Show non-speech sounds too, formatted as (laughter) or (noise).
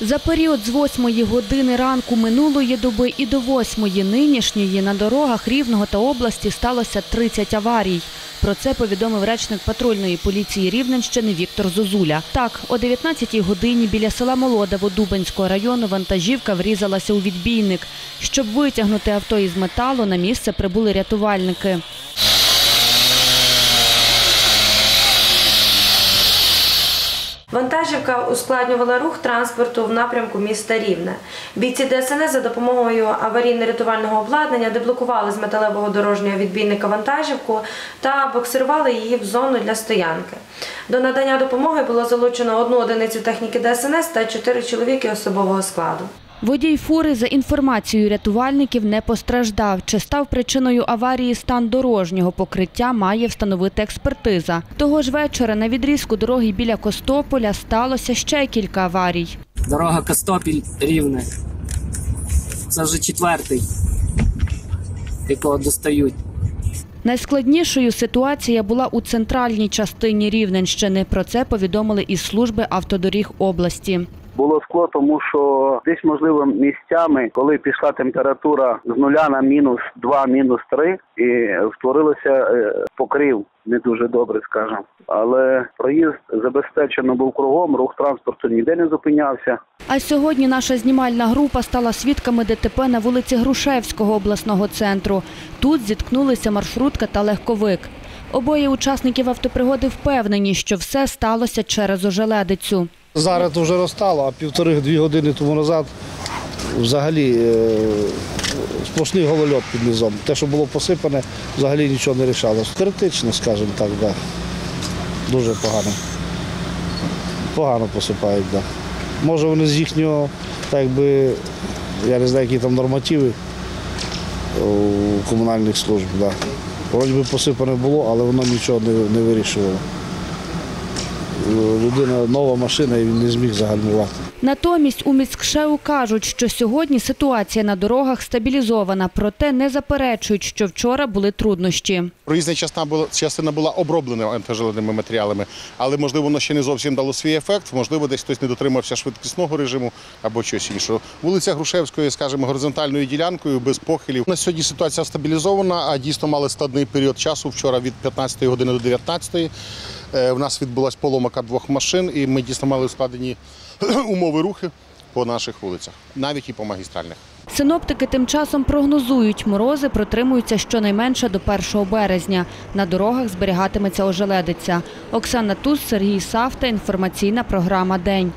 За період з 8 години ранку минулої доби і до 8 нинішньої на дорогах Рівного та області сталося 30 аварій. Про це повідомив речник патрульної поліції Рівненщини Віктор Зозуля. Так, о 19 годині біля села Молодево Дубенського району вантажівка врізалася у відбійник. Щоб витягнути авто із металу, на місце прибули рятувальники. Вантажівка ускладнювала рух транспорту в напрямку міста Рівне. Бійці ДСНС за допомогою аварійно-рятувального обладнання деблокували з металевого дорожнього відбійника вантажівку та боксирували її в зону для стоянки. До надання допомоги було залучено одну одиницю техніки ДСНС та чотири чоловіки особового складу. Водій фури, за інформацією рятувальників, не постраждав. Чи став причиною аварії стан дорожнього покриття, має встановити експертиза. Того ж вечора на відрізку дороги біля Костополя сталося ще кілька аварій. Дорога Костопіль рівне. Це вже четвертий, якого достають. Найскладнішою ситуація була у центральній частині Рівненщини. Про це повідомили із служби автодоріг області. Було скло, тому що десь можливо місцями, коли пішла температура з нуля на мінус 2, мінус 3, і створилося е, покрив не дуже добре, скажімо. Але проїзд забезпечено був кругом, рух транспорту ніде не зупинявся. А сьогодні наша знімальна група стала свідками ДТП на вулиці Грушевського обласного центру. Тут зіткнулися маршрутка та легковик. Обоє учасників автопригоди впевнені, що все сталося через ожеледицю. Зараз вже розстало, а півтори-дві години тому назад взагалі е, сплошний голольот під низом. Те, що було посипане, взагалі нічого не рішалось. Критично, скажімо так, да. дуже погано. Погано посипають. Да. Може вони з їхнього, так якби, я не знаю, які там нормативи у комунальних служб. Да. Вроді би посипане було, але воно нічого не, не вирішувало. Людина нова машина і він не зміг загальмувати. Натомість у міськшеу кажуть, що сьогодні ситуація на дорогах стабілізована, проте не заперечують, що вчора були труднощі. Проїзна частина була, частина була оброблена антижелезними матеріалами, але можливо воно ще не зовсім дало свій ефект. Можливо, десь хтось не дотримався швидкісного режиму або щось іншого. Вулиця Грушевської, скажімо, горизонтальною ділянкою без похилів. На сьогодні ситуація стабілізована, а дійсно мали складний період часу. Вчора від 15 години до 19 Е, У нас відбулася поломка двох машин, і ми дійсно мали ускладені (clears throat) умови руху по наших вулицях, навіть і по магістральних. Синоптики тим часом прогнозують, морози протримуються щонайменше до 1 березня. На дорогах зберігатиметься ожеледиця. Оксана Туз, Сергій Савта. Інформаційна програма «День».